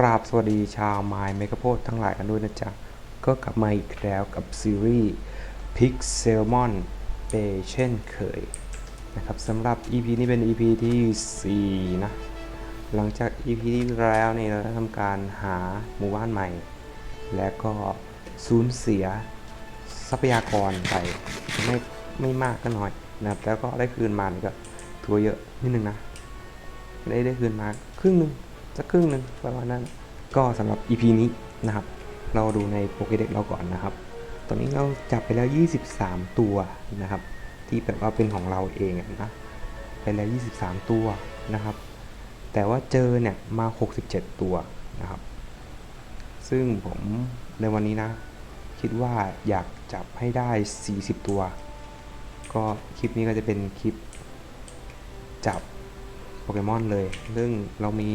ราบสวัสดีชาวไมล์เมกะโพดทั้งหลายกันด้วยนะจ๊ะ ก็กลับมาอีกแล้วกับซีรีส์ Pixelmon เปเช่นเคยนะครับสำหรับ EP นี้เป็น EP ที่ 4 นะ หลังจาก EP ที่แล้วเนี่ยเราได้ทำการหาหมู่บ้านใหม่ และก็สูญเสียทรัพยากรไปไม่ไม่มากก็น้อยนะครับแล้วก็ได้คืนมานก็ถือว่าเยอะนิดนึงนะ ได้ได้คืนมาครึ่งหนึ่ง จะครึ่งหนึ่งประมาณนั้น ก็สำหรับ EP นี้นะครับ เราดูในโปเกเด็กเราก่อนนะครับ ตอนนี้เราจับไปแล้ว 23 ตัวนะครับ ที่แบบว่าเป็นของเราเองนะไปแล้ว 23 ตัวนะครับ แต่ว่าเจอเนี่ยมา 67 ตัวนะครับ ซึ่งผมในวันนี้นะ คิดว่าอยากจับให้ได้ 40 ตัว ก็คลิปนี้ก็จะเป็นคลิปจับโปเกมอนเลย ซึ่งเรามี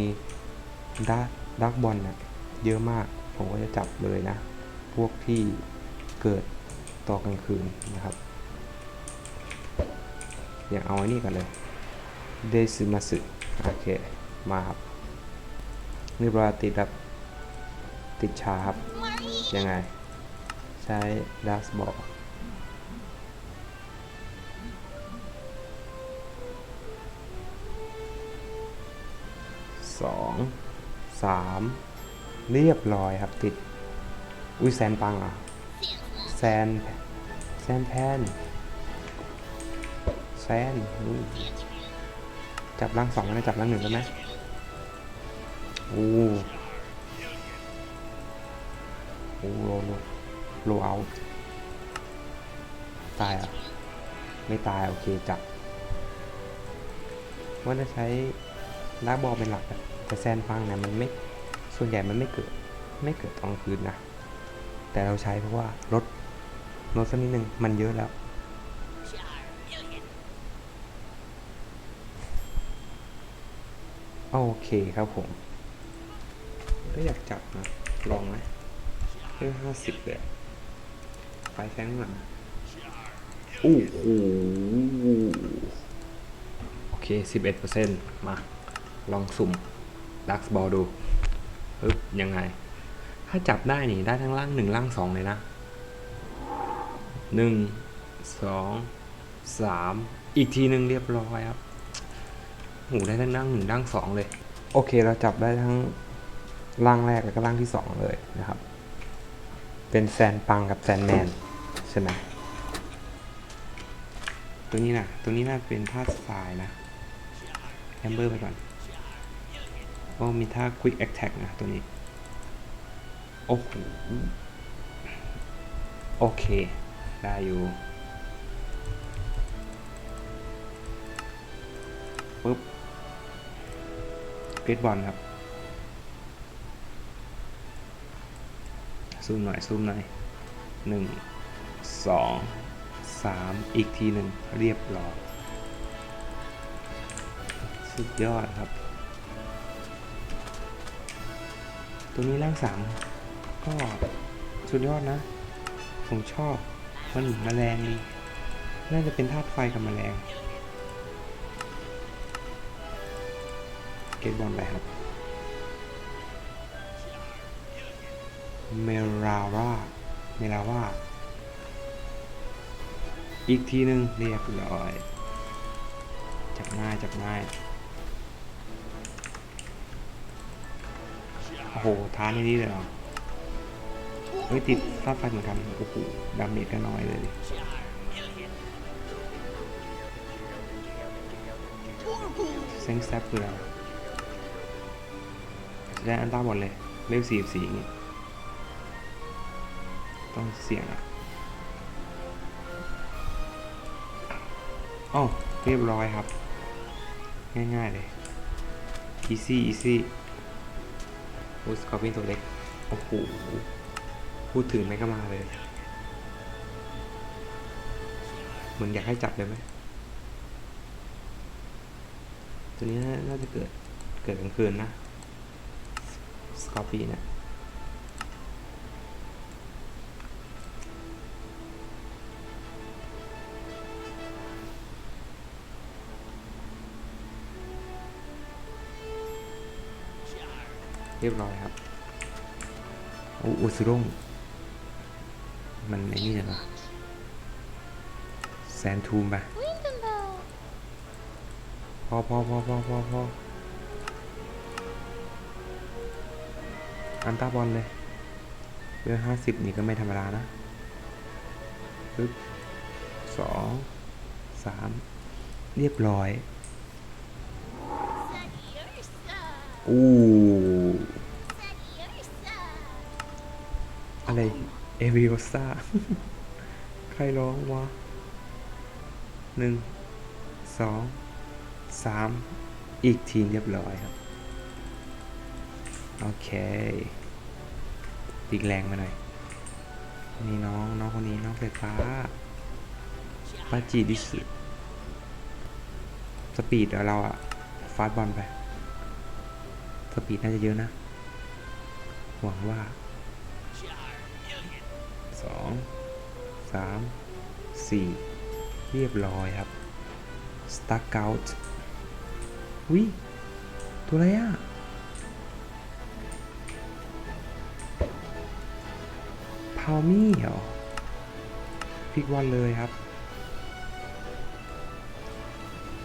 ดักดักบอลเนะเยอะมาก ผมก็จะจับเลยนะ พวกที่เกิดตอนกลางคืนนะครับ อย่างเอาไอ้นี่กันเลยเดซึมาสึโอเค มาครับเรียบร้อยติดแบบติดชาครับ ยังไง ใช้ดัสบอลสอง สามเรียบร้อยครับติด อุ้ยแซนปังอะแซนแซนแพนแซนจับร่างสองแล้วนะจับร่างหนึ่งได้ไหมโอ้โอ้โลโลโลเอาตายอะ ไม่ตาย โอเคจับว่าจะใช้ลากบอลเป็นหลักอะ แต่แซนฟังเนี่ยมันไม่ส่วนใหญ่มันไม่เกิดไม่เกิดตอนคืนนะ แต่เราใช้เพราะว่าลดลดสักนิดนึงมันเยอะแล้วโอเคครับผม ก็อยากจับนะลองไหมเพื่อห้าสิบเลยไฟแฟงหลังโอ้โหโอเค11%มา ลองสุ่ม ดักบอลดูปึ๊บยังไง ถ้าจับได้นี่ได้ทั้งล่างหนึ่งล่างสองเลยนะหนึ่งสองสามอีกทีหนึ่งเรียบร้อยครับโหได้ทั้งล่างหนึ่งล่างสองเลย โอเคเราจับได้ทั้งล่างแรกแล้วก็ล่างที่สองเลยนะครับ เป็นแซนปังกับแซนแมนใช่ไหมตัวนี้นะตัวนี้น่าจะเป็นธาตุทรายนะแอมเบอร์ไปก่อน เพราะมีท่า Quick Attack นะตัวนี้ โอ้โห โอเค ได้อยู่ปึ๊บเกรดบอลครับ ซูมหน่อย ซูมหน่อยหนึ่งสองสามอีกทีหนึ่งเรียบร้อย สุดยอดครับ ตัวนี้ร่างสามก็สุดยอดนะ ผมชอบ มันแมลงดีน่าจะเป็นธาตุไฟกับแมลง เกตบอลไปครับเมราว่าเมราว่าอีกทีหนึ่งเรียบร้อย จับง่าย จับง่าย โอ้โหท้าในนี้เลยเหรอเฮ้ยติดฟาดไฟเหมือนกันโอ้โหดาเมจก็น้อยเลยเซ็งแซบคืออะไรได้อันต้าหมดเลยเลขสี่สีอย่างงี้ต้องเสี่ยงอะอ้เรียบร้อยครับ ง่ายๆเลย easy easy โอ้สกอร์ปินตัวเล็ก โอ้โห พูดถึงไม่ก็มาเลย เหมือนอยากให้จับเลยไหม ตัวนี้น่าจะเกิด เกิดกลางคืนนะ สกอร์ปีนะ เรียบร้อยครับโอ้อุซุรงมันไอ้นี่เหรอแซนทูมไป Winterbow. พอพอพอพอพอพออันตาบอลเลยเบอร์ห้าสิบนี่ก็ไม่ธรรมดานะปึ๊บสองสามเรียบร้อย Sadiosa. อู้ วิโอซ่าใครร้องวะหนึ่งสองสามอีกทีเรียบร้อยครับ โอเคตีแรงมาหน่อยนี่น้อง น้องคนนี้น้องไฟฟ้าปาจิดิสสปีดเดี๋ยวเราอะฟาดบอลไป สปีดน่าจะเยอะนะ หวังว่า องสามสี่เรียบร้อยครับสตาร์เกาต์วิตัวอะไรอะพาวมี่เหรอพิกวันเลยครับ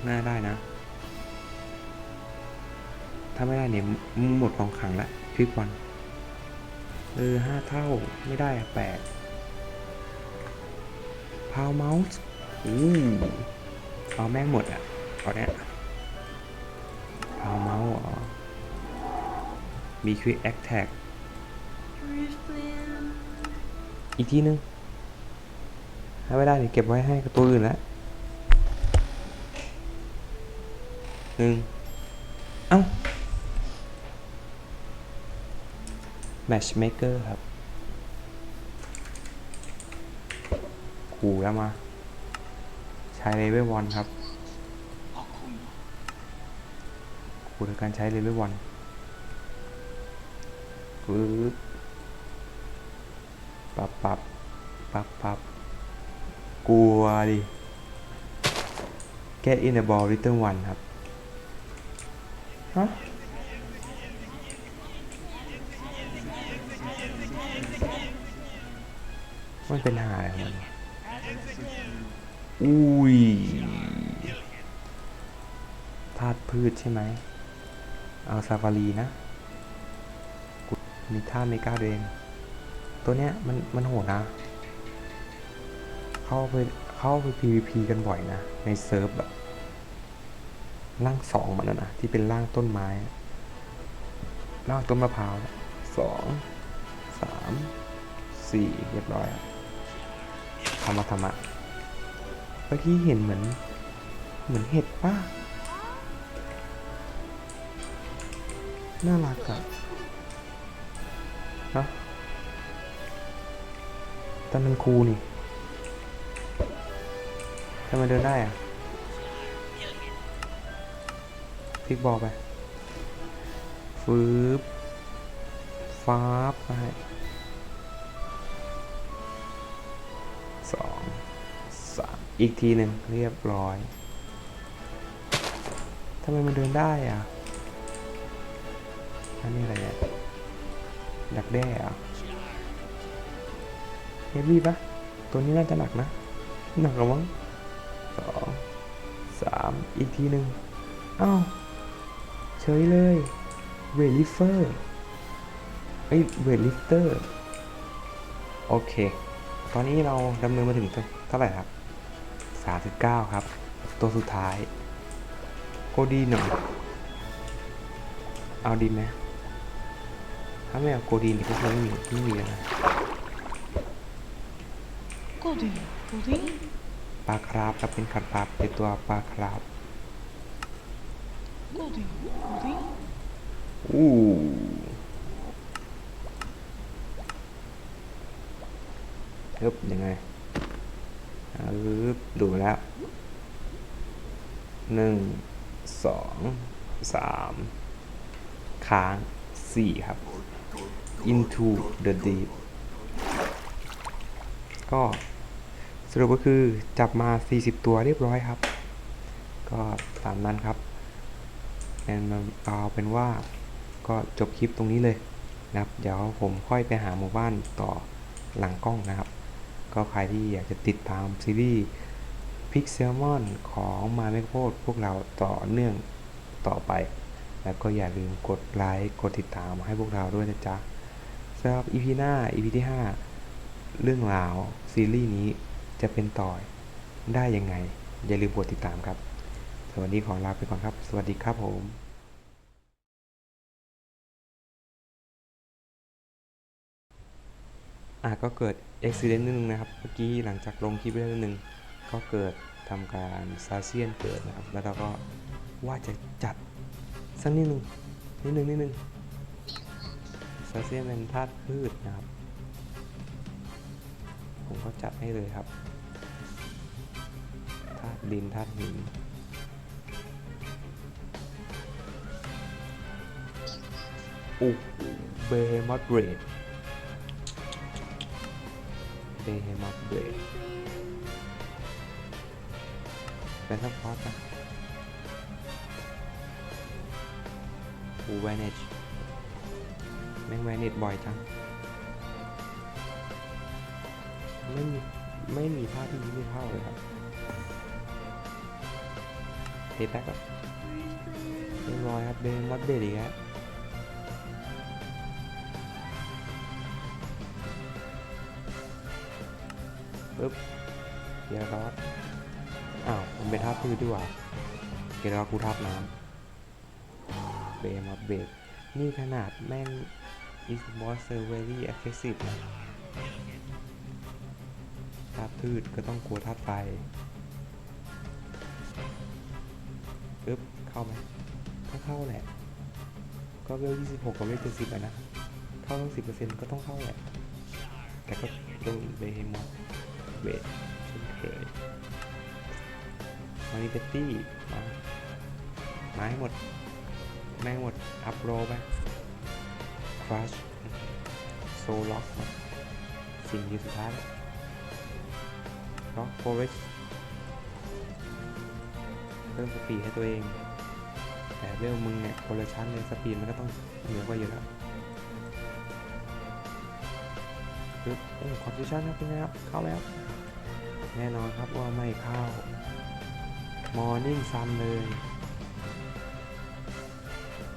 น่าได้นะ ถ้าไม่ได้เนี่ยหมดกองขังแล้วพิกวัน เออห้าเท่าไม่ได้แปด พาวเมาส์อู้เอาแม่งหมดอะเอาเนี้ยพาวเมาส์เหรอมีควิกแอคแท็กอีกทีนึงถ้าไม่ได้เดี๋ยวเก็บไว้ให้กับตัวอื่นแล้วหนึ่งเอ้า Matchmaker ครับ ขู่แล้วมา ใช้เลเวลวันครับขู่ในการใช้เลเวลวันปึ๊บปับปับปับปับกลัวดิ Get in the ball return one ครับ ฮะมันเป็นหาอะไรของมันะ อุ้ยธาตุพืชใช่ไหม เอาซาฟารีนะ มีธาตุเมกาเดน ตัวเนี้ยมันมันโหดนะ เข้าไปเข้าไป PVP กันบ่อยนะ ในเซิร์ฟแบบร่างสองมันนะ ที่เป็นร่างต้นไม้ ร่างต้นมะพร้าวสองสามสี่เรียบร้อย ครับธรรมะธรรมะเมื่อกี้เห็นเหมือน เหมือนเห็ดป้าน่ารักอะนะแต่มันครูนี่ทำไมเดินได้อะพลิกบอลไปฟืบฟ้าบไป อีกทีหนึ่งเรียบร้อยทำไมมันเดินได้อะอันนี้อะไรเนี่ยดักแด้อะเฮฟวี่ปะตัวนี้น่าจะหนักนะ หนักหรอมั้งสองสามอีกทีหนึ่งอ้าวเฉยเลยเวลิเฟอร์เอ้ยเวลิฟเตอร์ โอเค ตอนนี้เราดำเนินมาถึงเท่าไหร่ครับ 39 ครับ ตัวสุดท้ายโกดีหน่อย เอาดีไหมถ้าไม่เอาโกดีนี่ก็คงไม่มีไม่มีแล้วนะ Goldie, Goldie, ปลาคราฟครับเป็นขัดปลาเป็นตัวปลาคราฟ Goldie, Goldie. อู้ฮึบยังไงฮึบ ดูแล้วหนึ่งสองสามค้างสี่ครับ into the deep ก็สรุปก็คือจับมา 40 ตัวเรียบร้อยครับ ก็ตามนั้นครับงั้นเอาเป็นว่าก็จบคลิปตรงนี้เลยนะครับ เดี๋ยวผมค่อยไปหาหมู่บ้านต่อหลังกล้องนะครับ ก็ใครที่อยากจะติดตามซีรีส์ Pixelmon ของมาเมกโพดพวกเราต่อเนื่องต่อไป แล้วก็อย่าลืมกดไลค์กดติดตามให้พวกเราด้วยนะจ๊ะสำหรับ EP หน้า EP ที่ 5 เรื่องราวซีรีส์นี้จะเป็นต่อได้ยังไง อย่าลืมกดติดตามครับ สวัสดีขอลาไปก่อนครับ สวัสดีครับผม อะก็เกิดอุบิเหตุนิดนึงนะครับ เมื่อกี้หลังจากลงคลิปไปแล้วนิดนึง ก็เกิดทำการซาเซียนเกิดนะครับ แล้วเราก็ว่าจะจัดสักนิดนึงนิดนึงนิดนึงซาเซียนเป็นธาตุพืชนะครับ ผมก็จัดให้เลยครับธาตุดินธาตุหินโอ้เบมอดเรด เบมอดเบรดเป็นซัพพอร์ตนะอูแวนิชแม่งแวนิชบ่อยจัง ไม่มี ไม่มีภาพที่นี้ไม่เข้าเลยครับเทแบ็กแบบเรียบร้อยครับเบมอดเบรดอีกแล้ว ปึ๊บเกียร์รอดอ้าวมันเป็นท่าพืชดีกว่าเกียร์รอดกูทับน้ำเบรมาเบรกนี่ขนาดแม่ง is more very aggressive นะธาพืชก็ต้องกลัวธาตุไฟปึ๊บเข้าไหมก็เข้าแหละ ก็เวล26 กับเวล70อะนะ เข้าตั้ง10%ก็ต้องเข้าแหละ แต่ก็ต้องเบรมอ เวทเช่นเคยมานิเปตตี้มามาให้หมดแม่หมด อัพโรไปครัชโซล็อกสิ่งที่สุดท้ายล็อกโฟเรสเพิ่มสปีดให้ตัวเอง แต่เวลมึงเนี่ยคนละชั้นเลยสปีดมันก็ต้องเหนือกว่าอยู่แล้ว ปึ๊บโอ้คอนดิชันครับเป็นไงครับ เข้าแล้ว แน่นอนครับว่าไม่เข้ามอร์นิ่งซันเลย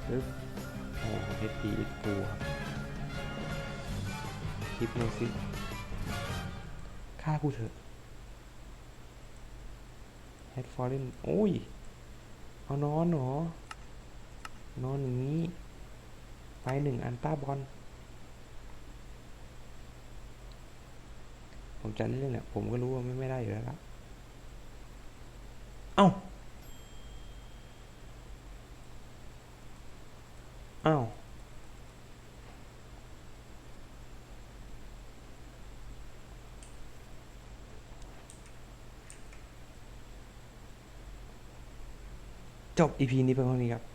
ปึ๊บโอ้เอพีอีกปูครับฮิปโนซิฆ่ากูเถอะเฮดฟอร์เรนโอ้ย เอานอนเหรอ นอนอย่างนี้ ไปหนึ่งอันต้าบอล ผมจัดเรื่องเนี่ยผมก็รู้ว่าไม่ไม่ได้อยู่แล้วละเอ้าเอ้าจบ EP นี้เป็นเท่านี้ครับ